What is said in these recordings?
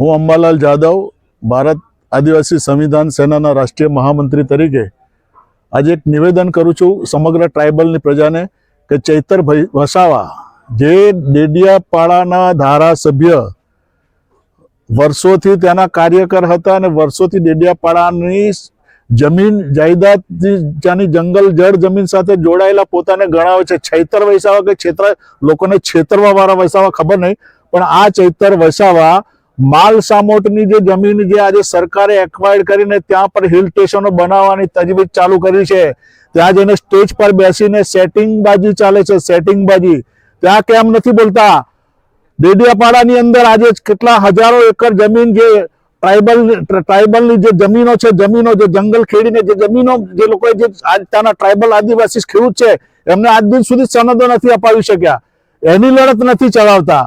હું અંબાલાલ જાદવ, ભારત આદિવાસી સંવિધાન સેનાના રાષ્ટ્રીય મહામંત્રી તરીકે આજે એક નિવેદન કરું છું સમગ્ર ટ્રાઇબલની પ્રજાને કે ચૈતર વસાવા, જે ડેડિયાપાડાના ધારાસભ્ય વર્ષોથી ત્યાંના કાર્યકર હતા અને વર્ષોથી ડેડિયાપાડાની જમીન જાયદાદ ત્યાંની જંગલ, જળ જમીન સાથે જોડાયેલા પોતાને ગણાવે છે. ચૈતર વૈસાવા કે છેતર, લોકોને છેતરવા વાળા વૈસાવા ખબર નહીં, પણ આ ચૈતર વસાવા માલ સામોટની જે જમીન જે આજે સરકારે એક્વાયર્ડ કરીને ત્યાં પર હિલ સ્ટેશનો બનાવવાની તજવીજ ચાલુ કરી છે. ત્યાં જઈને સ્ટેજ પર બેસીને સેટિંગ બાજી ચાલે છે સેટિંગ બાજી. ત્યાં કેમ નથી બોલતા? ડેડિયાપાડાની અંદર આજે કેટલા હજારો એકર જમીન જે ટ્રાઇબલ ટ્રાઇબલની જે જમીનો છે, જમીનો જે જંગલ ખેડીને જે જમીનો જે લોકોએ જે ત્યાંના ટ્રાઇબલ આદિવાસી ખેડૂત છે, એમને આજ દિન સુધી સનદો નથી અપાવી શક્યા. એની લડત નથી ચલાવતા.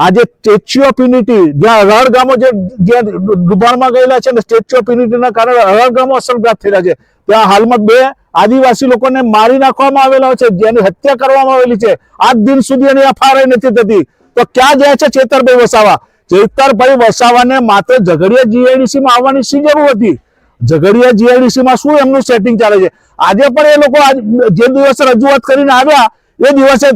આજે સ્ટેચ્યુ ઓફ યુનિટી જ્યાં અઢાર ગામો જે જ્યાં ડુબાણમાં ગયેલા છે ને સ્ટેચ્યુ ઓફ યુનિટીના કારણે અઢાર ગામો અસરગ્રસ્ત થયેલા છે. ત્યાં હાલમાં બે આદિવાસી લોકોને મારી નાખવામાં આવેલા છે, જેની હત્યા કરવામાં આવેલી છે. આજ દિન સુધી એની એફઆરઆઈ નથી થતી. તો ક્યાં જાય છે ચેતરભાઈ વસાવા? ચેતરભાઈ વસાવાને માત્ર ઝઘડિયા જીઆઈડીસી માં આવવાની શી જરૂર હતી? ઝઘડિયા જીઆઈડીસી માં શું એમનું સેટિંગ ચાલે છે? આજે પણ એ લોકો જે દિવસે રજૂઆત કરીને આવ્યા એ દિવસે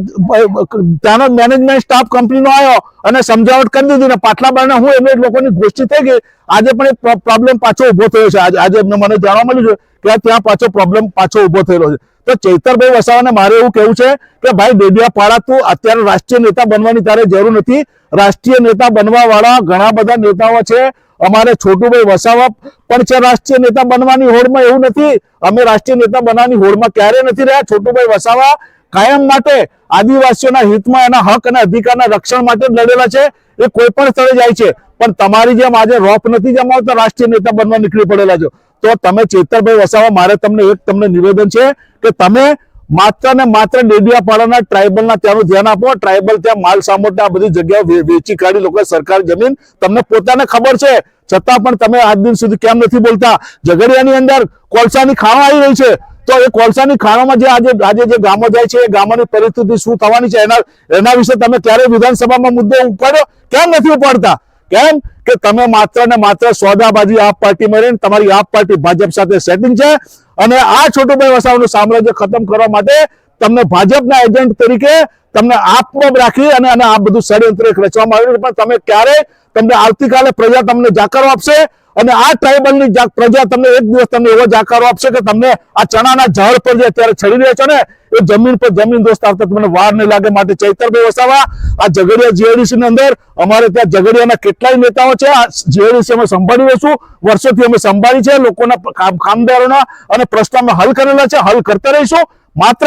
ત્યાંનો મેનેજમેન્ટ સ્ટાફ કંપનીનો આવ્યો અને સમજાવટ કરી દીધી ને પાટલા બારણે હું એમને લોકોની ગોષ્ઠી થઈ ગઈ. આજે પણ એ પ્રોબ્લેમ પાછો ઊભો થયો છે. આજે મને જાણવા મળ્યું છે કે ત્યાં પાછો પ્રોબ્લેમ પાછો ઊભો થયેલો છે. તો ચૈતરભાઈ વસાવાને મારે એવું કહેવું છે કે ભાઈ ડેડિયાપાડા તું અત્યારે રાષ્ટ્રીય નેતા બનવાની તારે જરૂર નથી. રાષ્ટ્રીય નેતા બનવા વાળા ઘણા બધા નેતાઓ છે. અમારે છોટુભાઈ વસાવા પણ છે રાષ્ટ્રીય નેતા બનવાની હોડમાં એવું નથી. અમે રાષ્ટ્રીય નેતા બનવાની હોડમાં ક્યારે નથી રહ્યા. છોટુભાઈ વસાવા કાયમ માટે આદિવાસીઓના હિતમાં એના હક અને અધિકારના રક્ષણ માટે લડેલા છે. એ કોઈ પણ સ્થળે જાય છે. પણ તમારી જેમ આજે રોપ નથી જમાવતા, રાષ્ટ્રીય નેતા બનવા નીકળી પડેલા છો. તો તમે ચેતરભાઈ વસાવા, મારે તમને એક તમને નિવેદન છે કે તમે માત્ર ને માત્ર ડેડિયાપાડાના ટ્રાઇબલના ત્યાંનું ધ્યાન આપો. ટ્રાઇબલ ત્યાં માલ સામોટ આ બધી જગ્યાઓ વેચી કાઢી લોકો સરકાર જમીન. તમને પોતાને ખબર છે. છતાં પણ તમે આજ દિન સુધી કેમ નથી બોલતા? ઝઘડિયાની અંદર કોલસાની ખાવા આવી રહી છે. તો એ કોલસાની ખાણોમાં જે આજે આજે જે ગામો જાય છે, એ ગામોની પરિસ્થિતિ શું થવાની છે, એના એના વિશે તમે ક્યારે વિધાનસભામાં મુદ્દો ઉપાડ્યો? કેમ નથી ઉપાડતા? કેમ? કે તમે માત્ર ને માત્ર સોદાબાજી આપ પાર્ટીમાં રહીને તમારી આપ પાર્ટી ભાજપ સાથે સેટિંગ છે અને આ છોટુભાઈ વસાવાનું સામ્રાજ્ય ખતમ કરવા માટે તમને ભાજપના એજન્ટ તરીકે તમને આપમાં રાખી અને આ બધું ષડયંત્ર રચવામાં આવ્યું પણ તમે ક્યારે તમને આવતીકાલે પ્રજા તમને જાકારો આપશે અને આ ટ્રાઇબલની પ્રજા તમને એક દિવસ તમને એવો જાકારો આપશે કે તમને આ ચણાના ઝાડ પર જે અત્યારે છડી રહ્યા છો ને, એ જમીન પર જમીન દોસ્ત આવતા તમને વાર નહીં લાગે માટે ચૈતરભાઈ વસાવા, આ ઝઘડિયા જીએડીસી ની અંદર અમારે ત્યાં ઝઘડિયાના કેટલાય નેતાઓ છે, આ જીએડીસી અમે સંભાળી રહીશું વર્ષોથી અમે સંભાળી છે, લોકોના કામ- કામદારોના અને પ્રશ્નો અમે હલ કરેલા છે, હલ કરતા રહીશું. માત્ર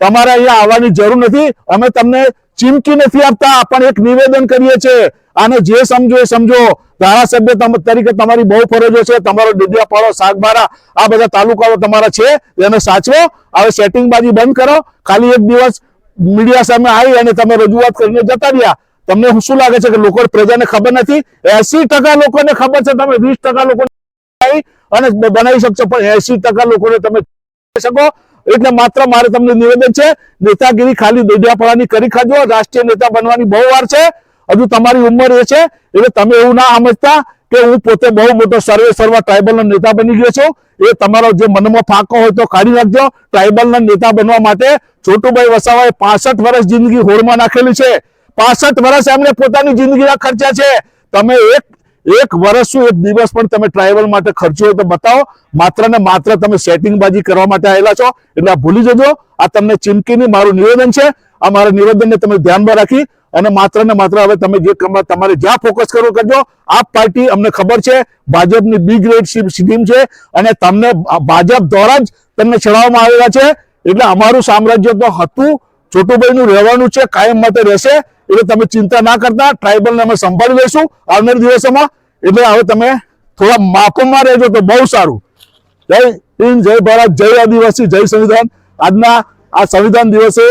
તમારે અહીંયા આવવાની જરૂર નથી, અમે તમને ચીમકી નથી આપતા, પણ એક નિવેદન કરીએ છીએ. આને જે સમજો એ સમજો. ધારાસભ્ય તરીકે તમારી બહુ ફરજો છે. તમારો ડેડિયાપાડો સાગબારા, આ બધા તાલુકાઓ તમારા છે. એને સાચવો. હવે સેટિંગબાજી બંધ કરો. ખાલી એક દિવસ મીડિયા સામે આવી અને તમે રજૂઆત કરીને જતા રહ્યા. તમને શું લાગે છે કે લોકો પ્રજાને ખબર નથી? એસી લોકોને ખબર છે. તમે વીસ આવી અને બનાવી શકશો, પણ એસી લોકોને તમે શકો. એટલે માત્ર મારે તમને નિવેદન છે, નેતાગીરી ખાલી ડેડિયાપાડાની કરી ખાજો, રાષ્ટ્રીય નેતા બનવાની બહુ વાર છે. હજુ તમારી ઉંમર એ છે, એટલે તમે એવું ના સમજતા કે હું પોતે બહુ મોટો સર્વે સર્વા ટ્રાઇબલનો નેતા બની ગયો છું. એ તમારો જે મનમાં ફાંકો હોય તો કાઢી નાખજો. ટ્રાઇબલના નેતા બનવા માટે છોટુભાઈ વસાવાએ પાસઠ વર્ષ જિંદગી હોળમાં નાખેલી છે. પાસઠ વર્ષ એમણે પોતાની જિંદગીના ખર્ચા છે. તમે એક એક વર્ષ એક દિવસ પણ તમે ટ્રાઇબલ માટે ખર્ચ્યો હોય તો બતાવો. માત્ર ને માત્ર તમે સેટિંગબાજી કરવા માટે આવેલા છો. એટલે ભૂલી જજો. આ તમને ચીમકીની મારું નિવેદન છે. આ મારા નિવેદનને તમે ધ્યાનમાં રાખી અને માત્ર ને માત્ર હવે તમે જે તમારે જ્યાં ફોકસ કરવું કરજો. આ પાર્ટી અમને ખબર છે. ભાજપની બી ગ્રેડ સ્કીમ છે. અને તમને ભાજપ દ્વારા જ તમને ચડાવવામાં આવેલા છે. એટલે અમારું સામ્રાજ્ય તો હતું. છોટુભાઈનું રહેવાનું છે. કાયમ માટે રહેશે. એટલે તમે ચિંતા ના કરતા ટ્રાઇબલને અમે સંભાળી લઈશું આવનાર દિવસોમાં. એટલે હવે તમે થોડા માપમાં રહેજો તો બહુ સારું. જય હિન્દ, જય ભારત, જય આદિવાસી, જય સંવિધાન. આજના આ સંવિધાન દિવસે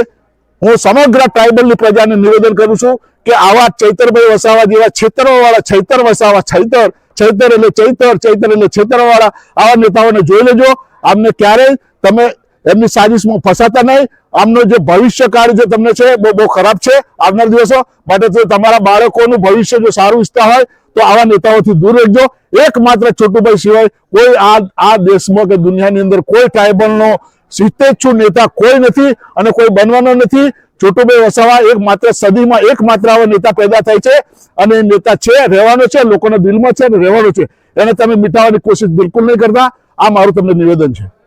હું સમગ્ર ટ્રાઇબલની પ્રજાને નિવેદન કરું છું કે આવા ચૈતરભાઈ વસાવા જેવા છેતરવાળા છૈતર વસાવા, છૈતર છૈતર એટલે ચૈતર ચૈતર એટલે છેતરવાળા આવા નેતાઓને જોઈ લેજો. આમને ક્યારેય તમે એમની સાજિશમાં ફસાતા નહીં. આમનો જે ભવિષ્યકાળ જે તમને છે, બહુ બહુ ખરાબ છે. આવનાર દિવસો માટે તો તમારા બાળકોનું ભવિષ્ય જો સારું ઈચ્છતા હોય, તો આવા નેતાઓથી દૂર રહેજો. એકમાત્ર છોટુભાઈ સિવાય કોઈ આ આ દેશમાં કે દુનિયાની અંદર કોઈ ટ્રાઇબલનો સિત્તેચ્છુ નેતા કોઈ નથી અને કોઈ બનવાનો નથી. છોટુભાઈ વસાવા એક માત્ર સદીમાં એક માત્ર આવા નેતા પેદા થાય છે અને એ નેતા છે, રહેવાનો છે, લોકોના દિલમાં છે અને રહેવાનો છે. એને તમે મીટાવવાની કોશિશ બિલકુલ નહીં કરતા. આ મારું તમને નિવેદન છે.